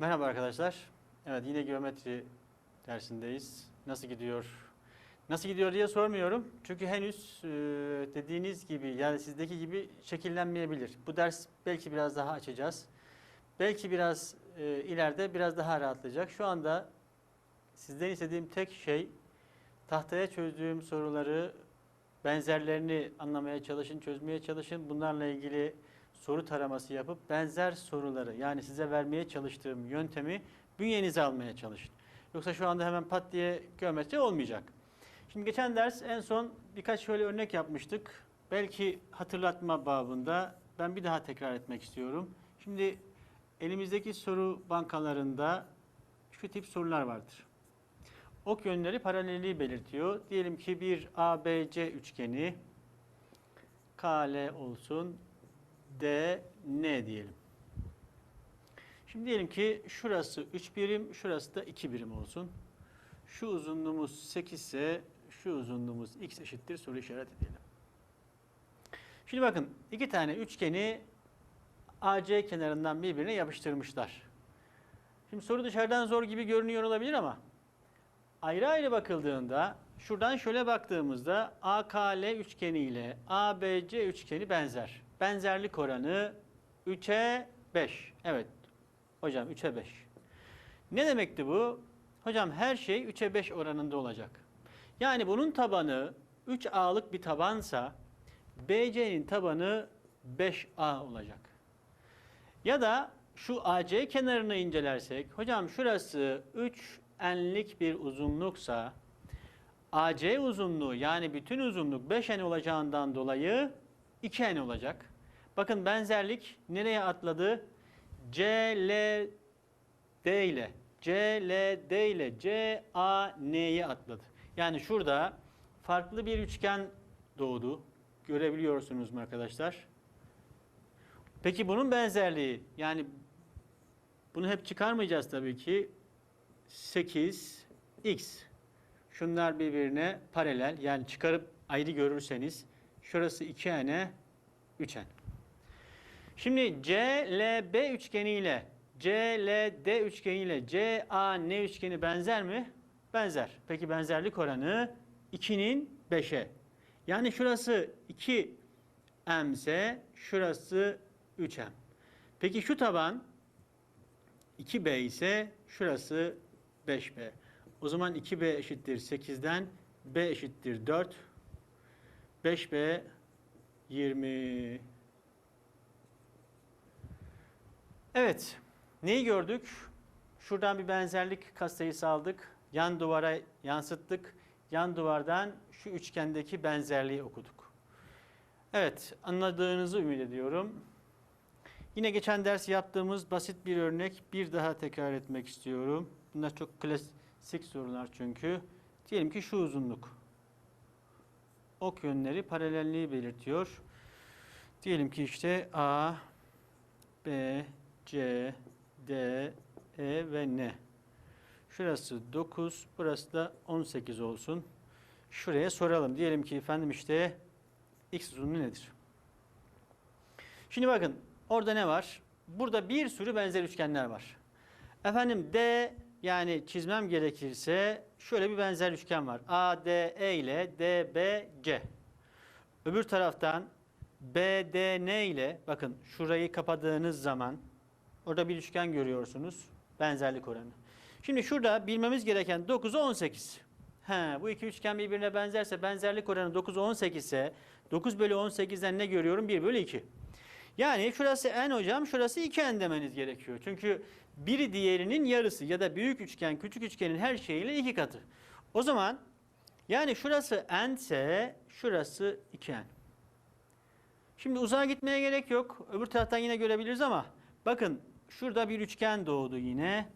Merhaba arkadaşlar. Evet yine geometri dersindeyiz. Nasıl gidiyor? Nasıl gidiyor diye sormuyorum. Çünkü henüz e, dediğiniz gibi yani sizdeki gibi şekillenmeyebilir. Bu ders belki biraz daha açacağız. Belki biraz e, ileride biraz daha rahatlayacak. Şu anda sizden istediğim tek şey tahtaya çözdüğüm soruları benzerlerini anlamaya çalışın, çözmeye çalışın. Bunlarla ilgili soru taraması yapıp benzer soruları yani size vermeye çalıştığım yöntemi bünyenize almaya çalışın. Yoksa şu anda hemen pat diye geometri olmayacak. Şimdi geçen ders en son birkaç şöyle örnek yapmıştık. Belki hatırlatma babında ben bir daha tekrar etmek istiyorum. Şimdi elimizdeki soru bankalarında şu tip sorular vardır. Ok yönleri paralelliği belirtiyor. Diyelim ki bir ABC üçgeni KL olsun. D, N diyelim. Şimdi diyelim ki şurası 3 birim, şurası da 2 birim olsun. Şu uzunluğumuz 8 ise şu uzunluğumuz x eşittir soru işareti diyelim. Şimdi bakın iki tane üçgeni AC kenarından birbirine yapıştırmışlar. Şimdi soru dışarıdan zor gibi görünüyor olabilir ama ayrı ayrı bakıldığında şuradan şöyle baktığımızda AKL üçgeni ile ABC üçgeni benzer. Benzerlik oranı 3'e 5. Evet. Hocam 3'e 5. Ne demekti bu? Hocam her şey 3'e 5 oranında olacak. Yani bunun tabanı 3A'lık bir tabansa BC'nin tabanı 5A olacak. Ya da şu AC kenarını incelersek, hocam şurası 3n'lik bir uzunluksa AC uzunluğu yani bütün uzunluk 5n olacağından dolayı 2n olacak. Bakın benzerlik nereye atladı? CLD ile CLD ile CAN'ye atladı. Yani şurada farklı bir üçgen doğdu. Görebiliyorsunuz mu arkadaşlar? Peki bunun benzerliği yani bunu hep çıkarmayacağız tabii ki. 8x. Şunlar birbirine paralel. Yani çıkarıp ayrı görürseniz şurası 2n, 3n. Şimdi CLB üçgeni ile CLD üçgeni ile CAN üçgeni benzer mi? Benzer. Peki benzerlik oranı 2'nin 5'e. Yani şurası 2m ise şurası 3m. Peki şu taban 2b ise şurası 5b. O zaman 2b eşittir 8'den b eşittir 4. 5b 20. Evet. Neyi gördük? Şuradan bir benzerlik katsayısı aldık. Yan duvara yansıttık. Yan duvardan şu üçgendeki benzerliği okuduk. Evet, anladığınızı ümit ediyorum. Yine geçen ders yaptığımız basit bir örnek bir daha tekrar etmek istiyorum. Bunlar çok klasik sorular çünkü. Diyelim ki şu uzunluk. Ok yönleri paralelliği belirtiyor. Diyelim ki işte A, B, C, D, E ve N. Şurası 9, burası da 18 olsun. Şuraya soralım. Diyelim ki efendim işte x uzunluğu nedir? Şimdi bakın orada ne var? Burada bir sürü benzer üçgenler var. Efendim D yani çizmem gerekirse şöyle bir benzer üçgen var. ADE ile DBC. Öbür taraftan BDN ile bakın şurayı kapadığınız zaman orada bir üçgen görüyorsunuz. Benzerlik oranı. Şimdi şurada bilmemiz gereken 9'u 18. He, bu iki üçgen birbirine benzerse benzerlik oranı 9 18 ise 9 bölü 18'den ne görüyorum? 1 bölü 2. Yani şurası n hocam, şurası 2n demeniz gerekiyor. Çünkü biri diğerinin yarısı ya da büyük üçgen, küçük üçgenin her şeyiyle iki katı. O zaman yani şurası n ise şurası 2n. Şimdi uzağa gitmeye gerek yok. Öbür taraftan yine görebiliriz ama bakın şurada bir üçgen doğdu yine.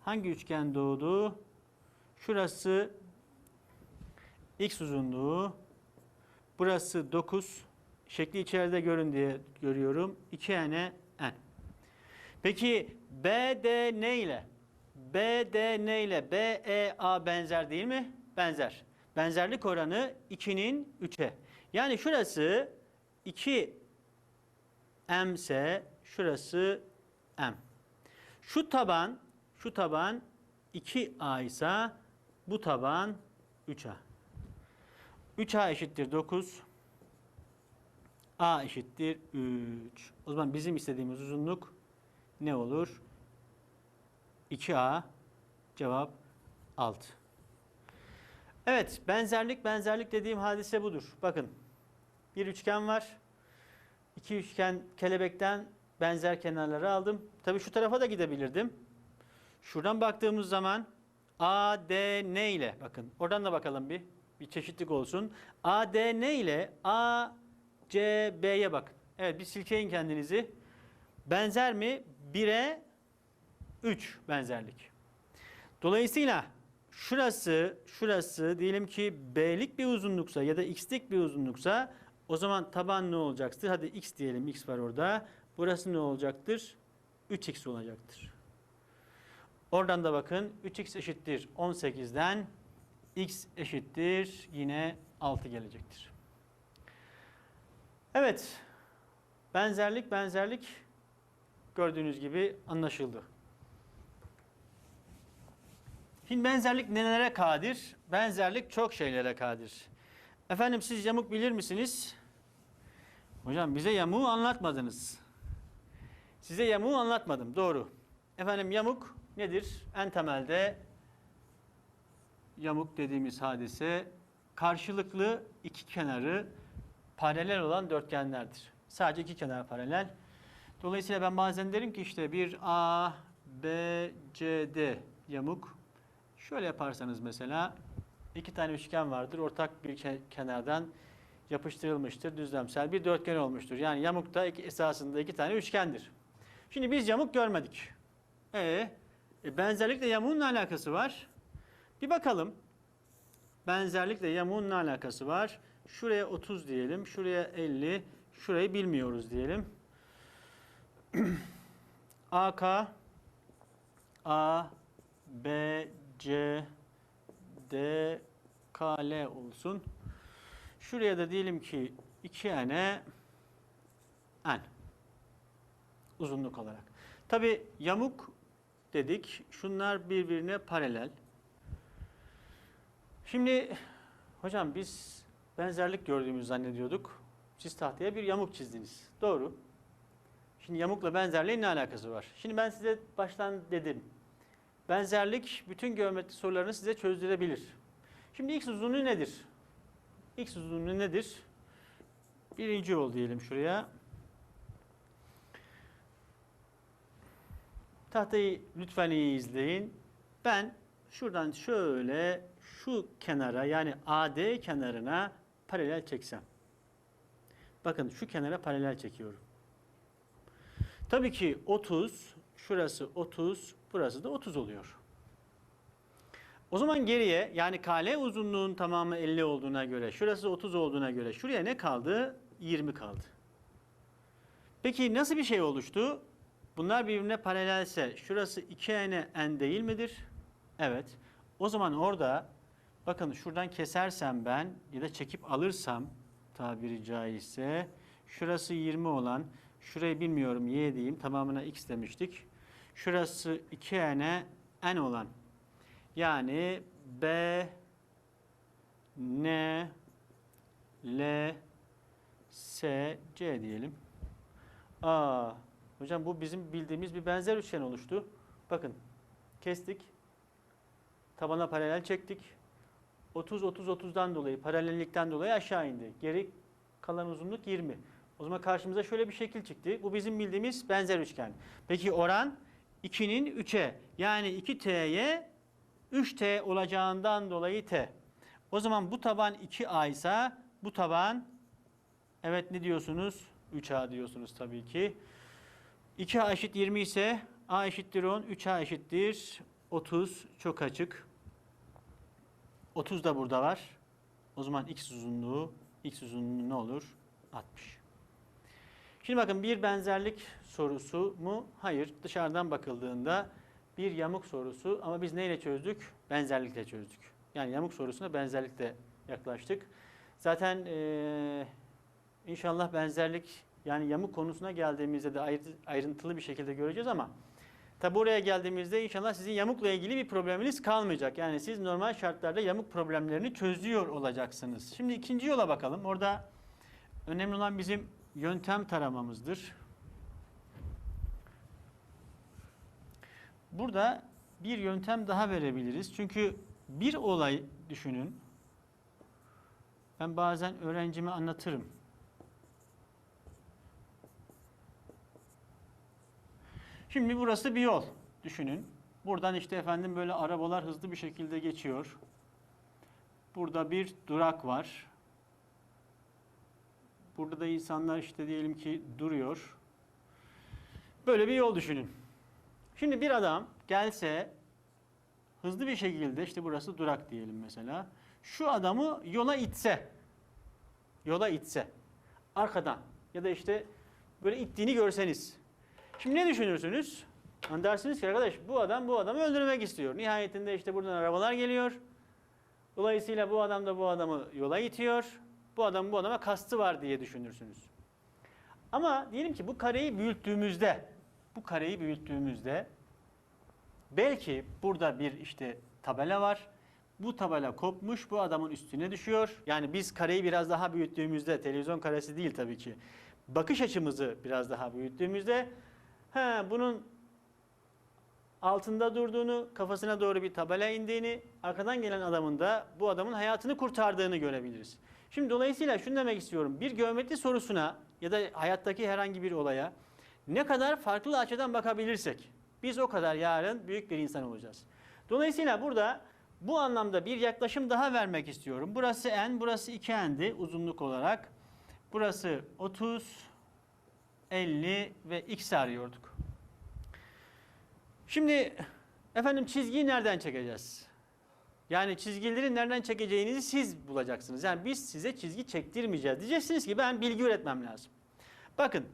Hangi üçgen doğdu? Şurası x uzunluğu. Burası 9. Şekli içeride görün diye görüyorum. 2n n. Peki BD ne ile? BD ne ile BEA benzer değil mi? Benzer. Benzerlik oranı 2'nin 3'e. Yani şurası 2 m ise şurası m. Şu taban, şu taban 2A ise bu taban 3A. 3A eşittir 9. A eşittir 3. O zaman bizim istediğimiz uzunluk ne olur? 2A cevap 6. Evet, benzerlik benzerlik dediğim hadise budur. Bakın. Bir üçgen var. İki üçgen kelebekten benzer kenarları aldım. Tabii şu tarafa da gidebilirdim. Şuradan baktığımız zaman A, D, N ile bakın. Oradan da bakalım bir. Bir çeşitlik olsun. A, D, N ile A, C, B'ye bakın. Evet bir silkeyin kendinizi. Benzer mi? 1'e 3 benzerlik. Dolayısıyla şurası, şurası diyelim ki B'lik bir uzunluksa ya da X'lik bir uzunluksa o zaman taban ne olacaktır? Hadi X diyelim, X var orada. Burası ne olacaktır? 3X olacaktır. Oradan da bakın 3X eşittir 18'den X eşittir yine 6 gelecektir. Evet, benzerlik benzerlik gördüğünüz gibi anlaşıldı. Şimdi benzerlik nelere kadir? Benzerlik çok şeylere kadir. Efendim siz yamuk bilir misiniz? Hocam bize yamuğu anlatmadınız. Size yamuğu anlatmadım. Doğru. Efendim yamuk nedir? En temelde yamuk dediğimiz hadise karşılıklı iki kenarı paralel olan dörtgenlerdir. Sadece iki kenar paralel. Dolayısıyla ben bazen derim ki işte bir A, B, C, D yamuk. Şöyle yaparsanız mesela iki tane üçgen vardır. Ortak bir ke- kenardan yapıştırılmıştır. Düzlemsel bir dörtgen olmuştur. Yani yamuk da iki, esasında iki tane üçgendir. Şimdi biz yamuk görmedik. E, e benzerlikle yamuğun ne alakası var? Bir bakalım. Benzerlikle yamuğun ne alakası var? Şuraya 30 diyelim. Şuraya 50. Şurayı bilmiyoruz diyelim. AK A B C D K L olsun. Şuraya da diyelim ki 2 n n uzunluk olarak. Tabi yamuk dedik. Şunlar birbirine paralel. Şimdi hocam biz benzerlik gördüğümüzü zannediyorduk. Siz tahtaya bir yamuk çizdiniz. Doğru. Şimdi yamukla benzerliğin ne alakası var? Şimdi ben size baştan dedim. Benzerlik bütün geometri sorularını size çözdürebilir. Şimdi x uzunluğu nedir? X uzunluğu nedir? Birinci yol diyelim şuraya. Tahtayı lütfen iyi izleyin. Ben şuradan şöyle şu kenara yani AD kenarına paralel çeksem. Bakın şu kenara paralel çekiyorum. Tabii ki 30, şurası 30, burası da 30 oluyor. O zaman geriye yani kale uzunluğun tamamı 50 olduğuna göre, şurası 30 olduğuna göre şuraya ne kaldı? 20 kaldı. Peki nasıl bir şey oluştu? Bunlar birbirine paralelse şurası 2n n değil midir? Evet. O zaman orada bakın şuradan kesersem ben ya da çekip alırsam tabiri caizse şurası 20 olan şurayı bilmiyorum y diyeyim tamamına x demiştik. Şurası 2n n olan yani B N L S C diyelim. Aa, hocam bu bizim bildiğimiz bir benzer üçgen oluştu. Bakın kestik. Tabana paralel çektik. 30 30 30'dan dolayı paralellikten dolayı aşağı indi. Geri kalan uzunluk 20. O zaman karşımıza şöyle bir şekil çıktı. Bu bizim bildiğimiz benzer üçgen. Peki oran 2'nin 3'e yani 2t'ye 3t olacağından dolayı t. O zaman bu taban 2a ise bu taban evet ne diyorsunuz? 3a diyorsunuz tabii ki. 2a eşit 20 ise a eşittir 10, 3a eşittir 30 çok açık. 30 da burada var. O zaman x uzunluğu x uzunluğu ne olur? 60. Şimdi bakın bir benzerlik sorusu mu? Hayır. Dışarıdan bakıldığında bir yamuk sorusu ama biz neyle çözdük? Benzerlikle çözdük. Yani yamuk sorusuna benzerlikle yaklaştık. Zaten eee, inşallah benzerlik yani yamuk konusuna geldiğimizde de ayrı- ayrıntılı bir şekilde göreceğiz ama Tabi buraya geldiğimizde inşallah sizin yamukla ilgili bir probleminiz kalmayacak. Yani siz normal şartlarda yamuk problemlerini çözüyor olacaksınız. Şimdi ikinci yola bakalım. Orada önemli olan bizim yöntem taramamızdır. Burada bir yöntem daha verebiliriz. Çünkü bir olay düşünün. Ben bazen öğrencime anlatırım. Şimdi burası bir yol düşünün. Buradan işte efendim böyle arabalar hızlı bir şekilde geçiyor. Burada bir durak var. Burada da insanlar işte diyelim ki duruyor. Böyle bir yol düşünün. Şimdi bir adam gelse hızlı bir şekilde işte burası durak diyelim mesela. Şu adamı yola itse, yola itse arkadan ya da işte böyle ittiğini görseniz. Şimdi ne düşünürsünüz? Hani dersiniz ki arkadaş bu adam bu adamı öldürmek istiyor. Nihayetinde işte buradan arabalar geliyor. Dolayısıyla bu adam da bu adamı yola itiyor. Bu adam bu adama kastı var diye düşünürsünüz. Ama diyelim ki bu kareyi büyüttüğümüzde, bu kareyi büyüttüğümüzde belki burada bir işte tabela var. Bu tabela kopmuş, bu adamın üstüne düşüyor. Yani biz kareyi biraz daha büyüttüğümüzde, televizyon karesi değil tabii ki. Bakış açımızı biraz daha büyüttüğümüzde, he, bunun altında durduğunu, kafasına doğru bir tabela indiğini, arkadan gelen adamın da bu adamın hayatını kurtardığını görebiliriz. Şimdi dolayısıyla şunu demek istiyorum. Bir geometri sorusuna ya da hayattaki herhangi bir olaya ne kadar farklı açıdan bakabilirsek biz o kadar yarın büyük bir insan olacağız. Dolayısıyla burada bu anlamda bir yaklaşım daha vermek istiyorum. Burası n, burası 2n'di uzunluk olarak. Burası 30, 50 ve x arıyorduk. Şimdi efendim çizgiyi nereden çekeceğiz? Yani çizgileri nereden çekeceğinizi siz bulacaksınız. Yani biz size çizgi çektirmeyeceğiz. Diyeceksiniz ki ben bilgi üretmem lazım. Bakın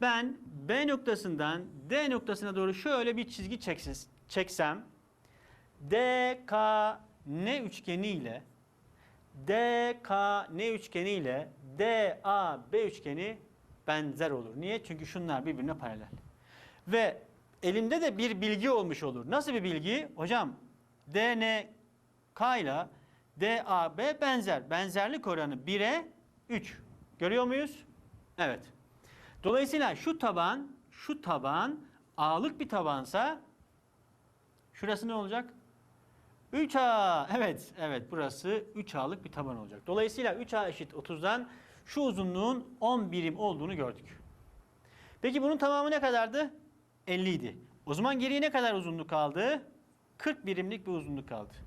ben B noktasından D noktasına doğru şöyle bir çizgi çekses, çeksem DK ne üçgeni ile DK ne üçgeni ile DAB üçgeni benzer olur. Niye? Çünkü şunlar birbirine paralel. Ve elimde de bir bilgi olmuş olur. Nasıl bir bilgi? Hocam DNK ile DAB benzer. Benzerlik oranı 1'e 3. Görüyor muyuz? Evet. Dolayısıyla şu taban, şu taban A'lık bir tabansa şurası ne olacak? 3A. Evet, evet burası 3A'lık bir taban olacak. Dolayısıyla 3A eşit 30'dan şu uzunluğun 10 birim olduğunu gördük. Peki bunun tamamı ne kadardı? 50 idi. O zaman geriye ne kadar uzunluk kaldı? 40 birimlik bir uzunluk kaldı.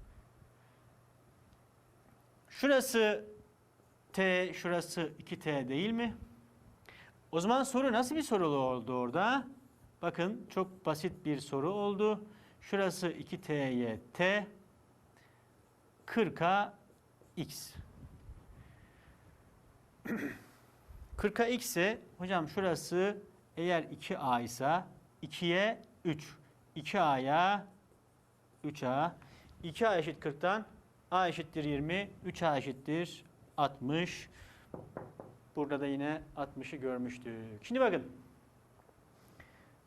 Şurası T, şurası 2T değil mi? O zaman soru nasıl bir soru oldu orada? Bakın çok basit bir soru oldu. Şurası 2T'ye T, 40'a X. 40'a X ise hocam şurası eğer 2A ise 2'ye 3. 2A'ya 3A. 2A eşit 40'tan A eşittir 20. 3A eşittir 60. Burada da yine 60'ı görmüştük. Şimdi bakın.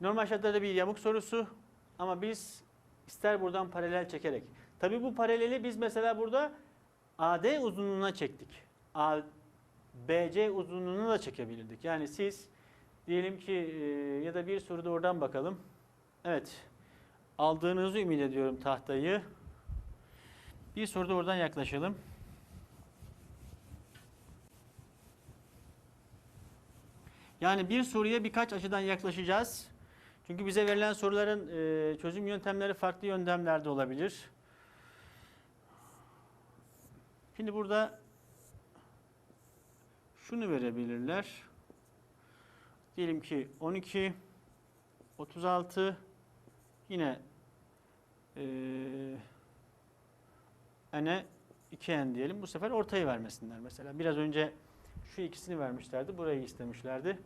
Normal şartlarda bir yamuk sorusu ama biz ister buradan paralel çekerek. Tabi bu paraleli biz mesela burada AD uzunluğuna çektik. BC uzunluğunu da çekebilirdik. Yani siz diyelim ki e, ya da bir soruda oradan bakalım. Evet. Aldığınızı ümit ediyorum tahtayı. Bir soruda oradan yaklaşalım. Yani bir soruya birkaç açıdan yaklaşacağız. Çünkü bize verilen soruların e, çözüm yöntemleri farklı yöntemlerde olabilir. Şimdi burada şunu verebilirler. Diyelim ki 12, 36, yine e, ene 2n diyelim. Bu sefer ortayı vermesinler mesela. Biraz önce şu ikisini vermişlerdi. Burayı istemişlerdi.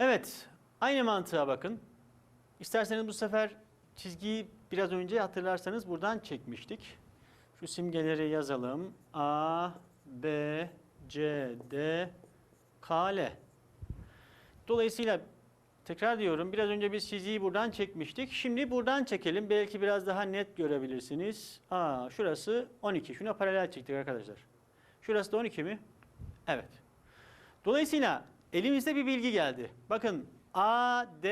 Evet. Aynı mantığa bakın. İsterseniz bu sefer çizgiyi biraz önce hatırlarsanız buradan çekmiştik. Şu simgeleri yazalım. A, B, C, D, K, L. Dolayısıyla Tekrar diyorum biraz önce biz çizgiyi buradan çekmiştik. Şimdi buradan çekelim. Belki biraz daha net görebilirsiniz. Aa, şurası 12. Şuna paralel çektik arkadaşlar. Şurası da 12 mi? Evet. Dolayısıyla elimizde bir bilgi geldi. Bakın AD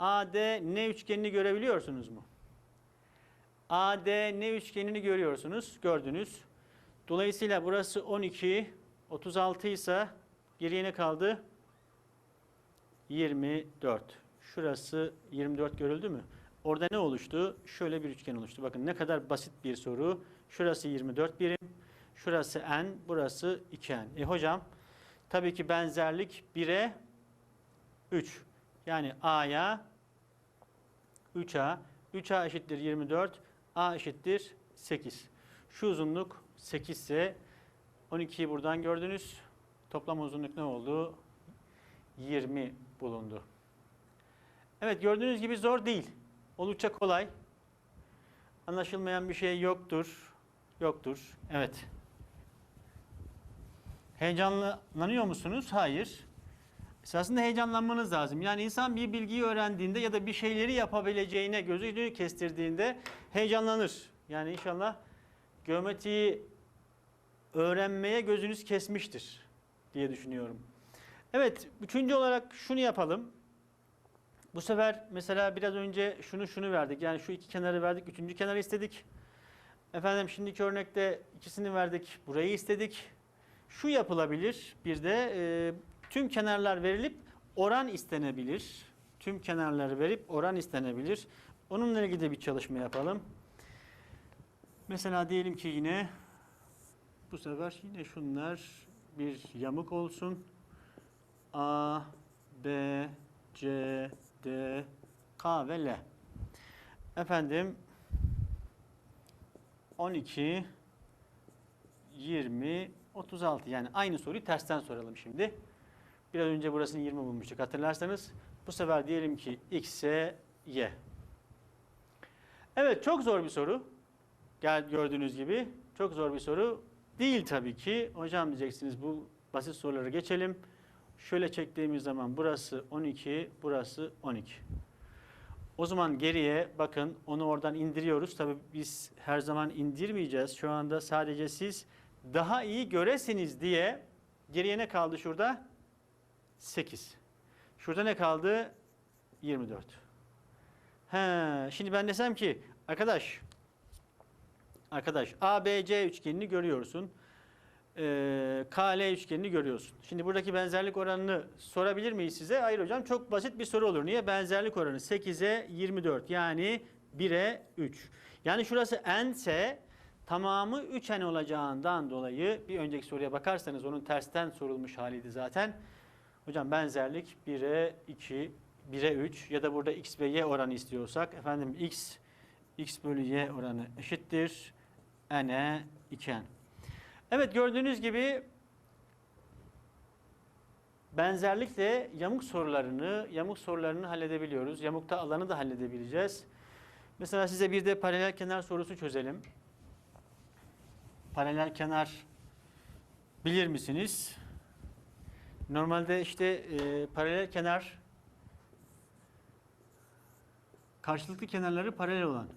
AD ne üçgenini görebiliyorsunuz mu? AD ne üçgenini görüyorsunuz. Gördünüz. Dolayısıyla burası 12, 36 ise geriye ne kaldı? 24. Şurası 24 görüldü mü? Orada ne oluştu? Şöyle bir üçgen oluştu. Bakın ne kadar basit bir soru. Şurası 24 birim. Şurası n, burası 2n. E hocam tabii ki benzerlik 1'e 3. Yani a'ya 3a. 3a eşittir 24. a eşittir 8. Şu uzunluk 8 ise 12'yi buradan gördünüz. Toplam uzunluk ne oldu? 20 bulundu. Evet gördüğünüz gibi zor değil. Oldukça kolay. Anlaşılmayan bir şey yoktur. Yoktur. Evet. Heyecanlanıyor musunuz? Hayır. Esasında heyecanlanmanız lazım. Yani insan bir bilgiyi öğrendiğinde ya da bir şeyleri yapabileceğine gözünü kestirdiğinde heyecanlanır. Yani inşallah geometriyi öğrenmeye gözünüz kesmiştir diye düşünüyorum. Evet, üçüncü olarak şunu yapalım. Bu sefer mesela biraz önce şunu şunu verdik. Yani şu iki kenarı verdik, üçüncü kenarı istedik. Efendim şimdiki örnekte ikisini verdik, burayı istedik. Şu yapılabilir. Bir de e, tüm kenarlar verilip oran istenebilir. Tüm kenarları verip oran istenebilir. Onunla ilgili de bir çalışma yapalım. Mesela diyelim ki yine bu sefer yine şunlar bir yamuk olsun. A, B, C, D, K ve L. Efendim 12, 20, 36 yani aynı soruyu tersten soralım şimdi. Biraz önce burasını 20 bulmuştuk hatırlarsanız. Bu sefer diyelim ki x'e y. Evet çok zor bir soru. Gel gördüğünüz gibi çok zor bir soru değil tabii ki. Hocam diyeceksiniz bu basit soruları geçelim. Şöyle çektiğimiz zaman burası 12, burası 12. O zaman geriye bakın onu oradan indiriyoruz. Tabii biz her zaman indirmeyeceğiz. Şu anda sadece siz daha iyi göresiniz diye geriye ne kaldı şurada? 8. Şurada ne kaldı? 24. He, şimdi ben desem ki arkadaş arkadaş ABC üçgenini görüyorsun. Ee, KL üçgenini görüyorsun. Şimdi buradaki benzerlik oranını sorabilir miyiz size? Hayır hocam çok basit bir soru olur. Niye? Benzerlik oranı 8'e 24 yani 1'e 3. Yani şurası n ise tamamı 3n olacağından dolayı bir önceki soruya bakarsanız onun tersten sorulmuş haliydi zaten. Hocam benzerlik 1'e 2, 1'e 3 ya da burada x ve y oranı istiyorsak efendim x x bölü y oranı eşittir n'e 2n. Evet gördüğünüz gibi benzerlikle yamuk sorularını, yamuk sorularını halledebiliyoruz. Yamukta alanı da halledebileceğiz. Mesela size bir de paralel kenar sorusu çözelim. Paralel kenar bilir misiniz? Normalde işte e, paralel kenar karşılıklı kenarları paralel olan.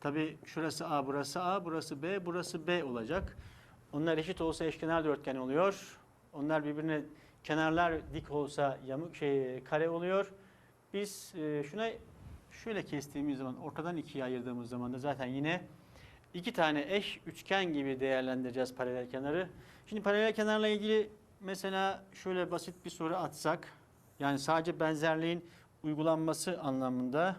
Tabi şurası A, burası A, burası B, burası B olacak. Onlar eşit olsa eşkenar dörtgen oluyor. Onlar birbirine kenarlar dik olsa yamuk şey kare oluyor. Biz e, şuna şöyle kestiğimiz zaman ortadan ikiye ayırdığımız zaman da zaten yine iki tane eş üçgen gibi değerlendireceğiz paralel kenarı. Şimdi paralel kenarla ilgili mesela şöyle basit bir soru atsak yani sadece benzerliğin uygulanması anlamında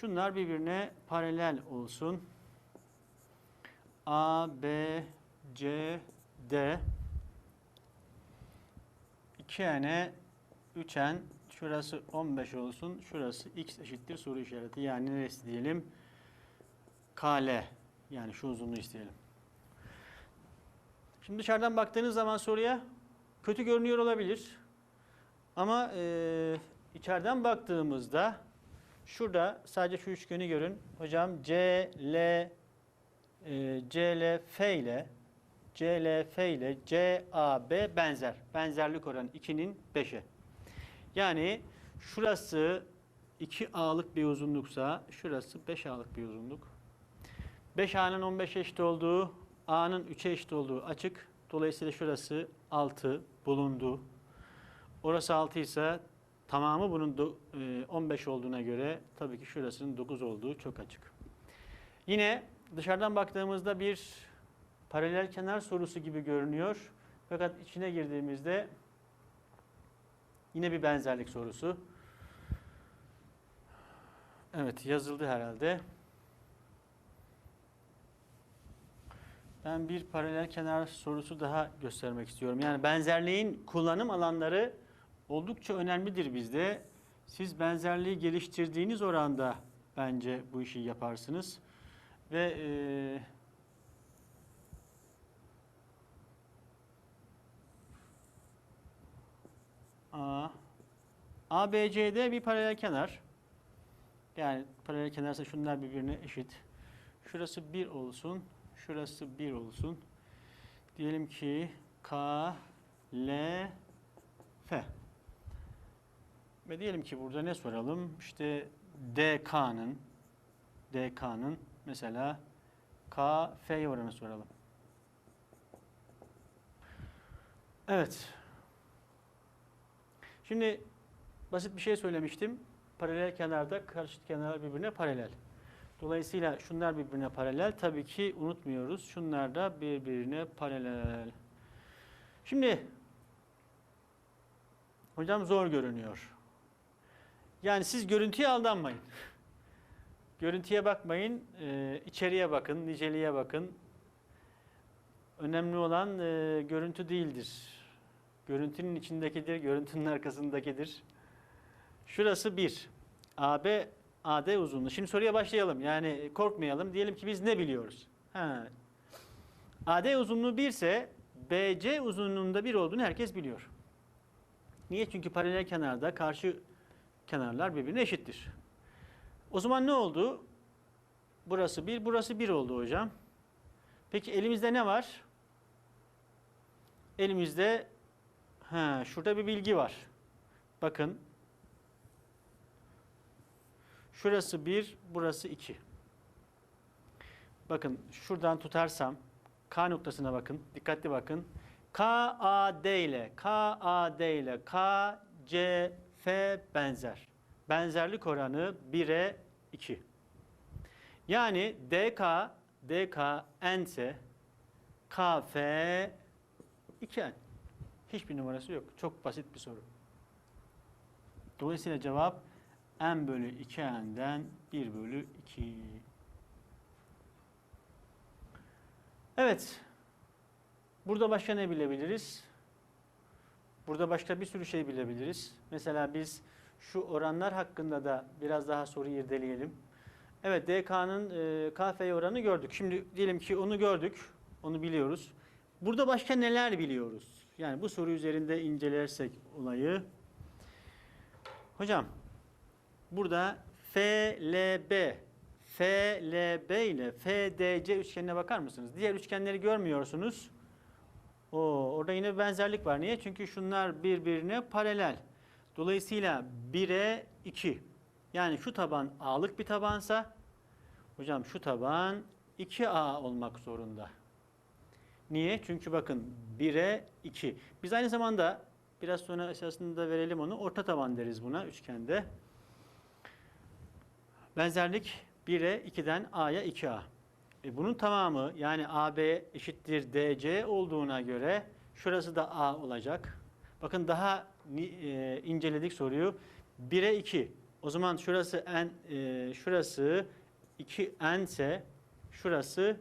Şunlar birbirine paralel olsun. A, B, C, D. 2N, 3N. Şurası 15 olsun. Şurası X eşittir soru işareti. Yani neresi diyelim? KL. Yani şu uzunluğu isteyelim. Şimdi dışarıdan baktığınız zaman soruya kötü görünüyor olabilir. Ama e, içeriden baktığımızda Şurada sadece şu üçgeni görün. Hocam C, L, e, C, L, F ile CLF ile CAB benzer. Benzerlik oranı 2'nin 5'e. Yani şurası 2A'lık bir uzunluksa şurası 5A'lık bir uzunluk. 5A'nın 15'e eşit olduğu, A'nın 3'e eşit olduğu açık. Dolayısıyla şurası 6 bulundu. Orası 6 ise tamamı bunun do- e, 15 olduğuna göre tabii ki şurasının 9 olduğu çok açık. Yine dışarıdan baktığımızda bir paralel kenar sorusu gibi görünüyor. Fakat içine girdiğimizde yine bir benzerlik sorusu. Evet yazıldı herhalde. Ben bir paralel kenar sorusu daha göstermek istiyorum. Yani benzerliğin kullanım alanları oldukça önemlidir bizde. Siz benzerliği geliştirdiğiniz oranda bence bu işi yaparsınız. Ve eee A, ABCD bir paralel kenar. Yani paralel kenarsa şunlar birbirine eşit. Şurası 1 olsun. Şurası 1 olsun. Diyelim ki K, L, F. Ve diyelim ki burada ne soralım? İşte DK'nın DK'nın mesela K, F oranı soralım. Evet. Şimdi basit bir şey söylemiştim. Paralel kenarda karşıt kenarlar birbirine paralel. Dolayısıyla şunlar birbirine paralel. Tabii ki unutmuyoruz. Şunlar da birbirine paralel. Şimdi hocam zor görünüyor. Yani siz görüntüye aldanmayın. Görüntüye bakmayın, e, içeriye bakın, niceliğe bakın. Önemli olan e, görüntü değildir. Görüntünün içindekidir, görüntünün arkasındakidir. Şurası 1. AB AD uzunluğu. Şimdi soruya başlayalım. Yani korkmayalım. Diyelim ki biz ne biliyoruz? Ha. AD uzunluğu 1 ise BC uzunluğunda 1 olduğunu herkes biliyor. Niye? Çünkü paralel kenarda karşı kenarlar birbirine eşittir. O zaman ne oldu? Burası 1, burası 1 oldu hocam. Peki elimizde ne var? Elimizde ha, şurada bir bilgi var. Bakın Şurası 1, burası 2. Bakın şuradan tutarsam K noktasına bakın. Dikkatli bakın. KAD ile KAD ile KCF benzer. Benzerlik oranı 1'e 2. Yani DK DK n ise KF 2n. Hiçbir numarası yok. Çok basit bir soru. Dolayısıyla cevap n bölü 2n'den 1 bölü 2. Evet. Burada başka ne bilebiliriz? Burada başka bir sürü şey bilebiliriz. Mesela biz şu oranlar hakkında da biraz daha soru irdeleyelim. Evet DK'nın e, KF oranı gördük. Şimdi diyelim ki onu gördük. Onu biliyoruz. Burada başka neler biliyoruz? Yani bu soru üzerinde incelersek olayı. Hocam Burada FLB, FLB ile FDC üçgenine bakar mısınız? Diğer üçgenleri görmüyorsunuz. O orada yine benzerlik var. Niye? Çünkü şunlar birbirine paralel. Dolayısıyla 1'e 2. Yani şu taban A'lık bir tabansa hocam şu taban 2A olmak zorunda. Niye? Çünkü bakın 1'e 2. Biz aynı zamanda biraz sonra esasında verelim onu. Orta taban deriz buna üçgende. Benzerlik 1'e 2'den A'ya 2A. E bunun tamamı yani AB eşittir DC olduğuna göre şurası da A olacak. Bakın daha e, inceledik soruyu. 1'e 2. O zaman şurası n e, şurası 2n ise şurası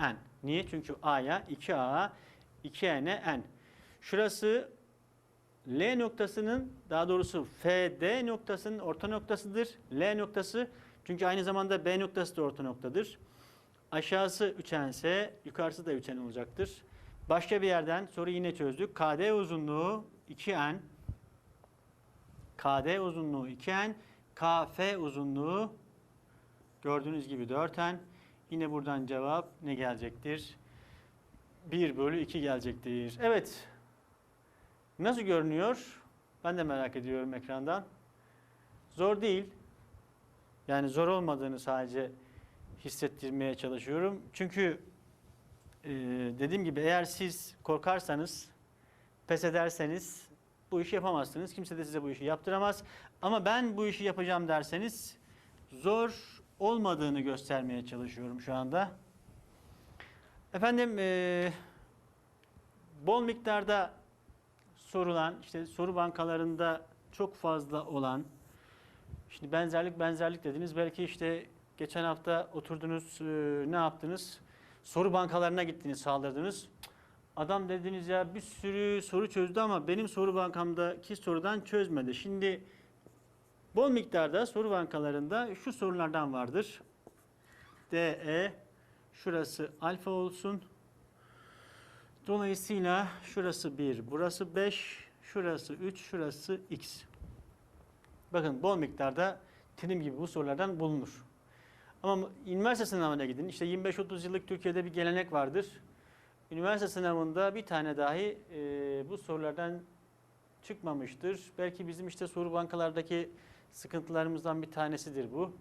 n. Niye? Çünkü A'ya 2A, 2n'e n. Şurası L noktasının daha doğrusu FD noktasının orta noktasıdır. L noktası çünkü aynı zamanda B noktası da orta noktadır. Aşağısı 3n ise yukarısı da 3n olacaktır. Başka bir yerden soru yine çözdük. KD uzunluğu 2n. KD uzunluğu 2n. KF uzunluğu gördüğünüz gibi 4n. Yine buradan cevap ne gelecektir? 1 bölü 2 gelecektir. Evet. Nasıl görünüyor? Ben de merak ediyorum ekrandan. Zor değil. Yani zor olmadığını sadece hissettirmeye çalışıyorum. Çünkü e, dediğim gibi eğer siz korkarsanız, pes ederseniz bu işi yapamazsınız. Kimse de size bu işi yaptıramaz. Ama ben bu işi yapacağım derseniz zor olmadığını göstermeye çalışıyorum şu anda. Efendim e, bol miktarda sorulan, işte soru bankalarında çok fazla olan, şimdi benzerlik benzerlik dediniz. Belki işte geçen hafta oturdunuz, e, ne yaptınız? Soru bankalarına gittiniz, saldırdınız. Adam dediniz ya bir sürü soru çözdü ama benim soru bankamdaki sorudan çözmedi. Şimdi bol miktarda soru bankalarında şu sorulardan vardır. DE şurası alfa olsun. Dolayısıyla şurası 1, burası 5, şurası 3, şurası x. Bakın bol miktarda tenim gibi bu sorulardan bulunur. Ama üniversite sınavına gidin. İşte 25-30 yıllık Türkiye'de bir gelenek vardır. Üniversite sınavında bir tane dahi e, bu sorulardan çıkmamıştır. Belki bizim işte soru bankalardaki sıkıntılarımızdan bir tanesidir bu.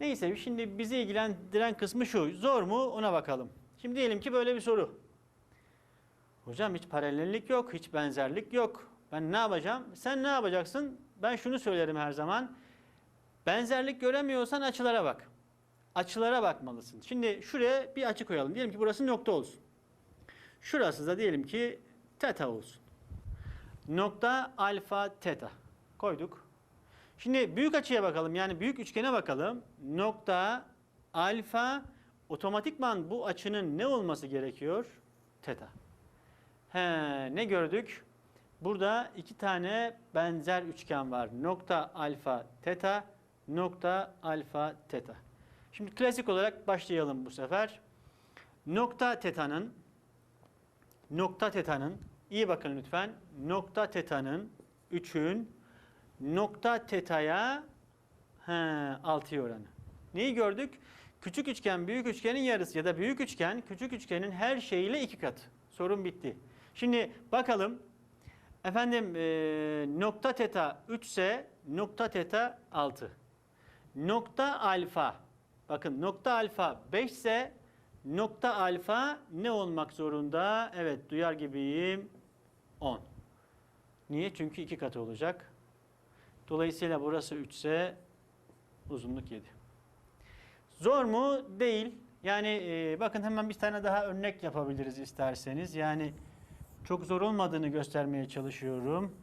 Neyse şimdi bizi ilgilendiren kısmı şu. Zor mu ona bakalım. Şimdi diyelim ki böyle bir soru. Hocam hiç paralellik yok, hiç benzerlik yok. Ben ne yapacağım? Sen ne yapacaksın? Ben şunu söylerim her zaman. Benzerlik göremiyorsan açılara bak. Açılara bakmalısın. Şimdi şuraya bir açı koyalım. Diyelim ki burası nokta olsun. Şurası da diyelim ki teta olsun. Nokta alfa teta koyduk. Şimdi büyük açıya bakalım. Yani büyük üçgene bakalım. Nokta alfa otomatikman bu açının ne olması gerekiyor? Teta. He, ne gördük? Burada iki tane benzer üçgen var. Nokta alfa teta, nokta alfa teta. Şimdi klasik olarak başlayalım bu sefer. Nokta teta'nın nokta teta'nın iyi bakın lütfen. Nokta teta'nın 3'ün nokta teta'ya he, 6'ya oranı. Neyi gördük? Küçük üçgen büyük üçgenin yarısı ya da büyük üçgen küçük üçgenin her şeyiyle iki katı. Sorun bitti. Şimdi bakalım. Efendim e, nokta teta 3 ise nokta teta 6. Nokta alfa. Bakın nokta alfa 5 ise nokta alfa ne olmak zorunda? Evet duyar gibiyim 10. Niye? Çünkü iki katı olacak. Dolayısıyla burası 3 ise uzunluk 7. Zor mu? Değil. Yani e, bakın hemen bir tane daha örnek yapabiliriz isterseniz. Yani çok zor olmadığını göstermeye çalışıyorum.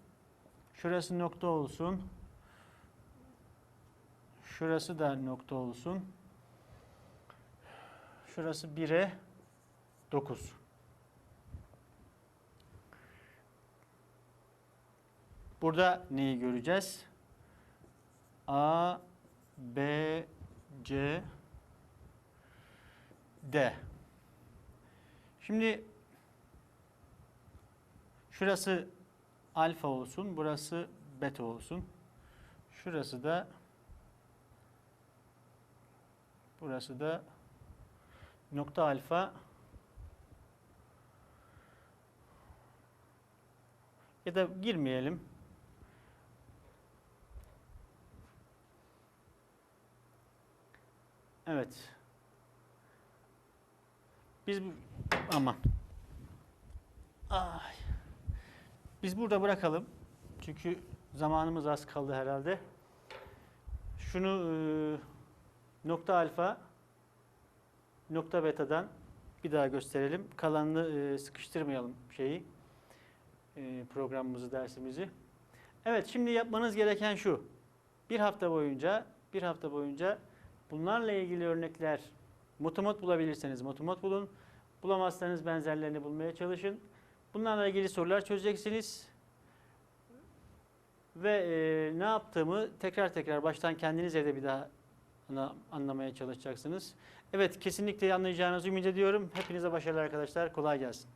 Şurası nokta olsun. Şurası da nokta olsun. Şurası 1'e 9. Burada neyi göreceğiz? A, B, C, D. Şimdi şurası alfa olsun, burası beta olsun. Şurası da burası da nokta alfa ya da girmeyelim. Evet. Biz aman. Ay. Biz burada bırakalım. Çünkü zamanımız az kaldı herhalde. Şunu e, nokta alfa nokta beta'dan bir daha gösterelim. Kalanını e, sıkıştırmayalım şeyi. e, programımızı, dersimizi. Evet, şimdi yapmanız gereken şu. Bir hafta boyunca, bir hafta boyunca bunlarla ilgili örnekler motomot bulabilirseniz motomot bulun. Bulamazsanız benzerlerini bulmaya çalışın. Bunlarla ilgili sorular çözeceksiniz. Ve e, ne yaptığımı tekrar tekrar baştan kendiniz evde bir daha ana- anlamaya çalışacaksınız. Evet kesinlikle anlayacağınızı ümit ediyorum. Hepinize başarılar arkadaşlar. Kolay gelsin.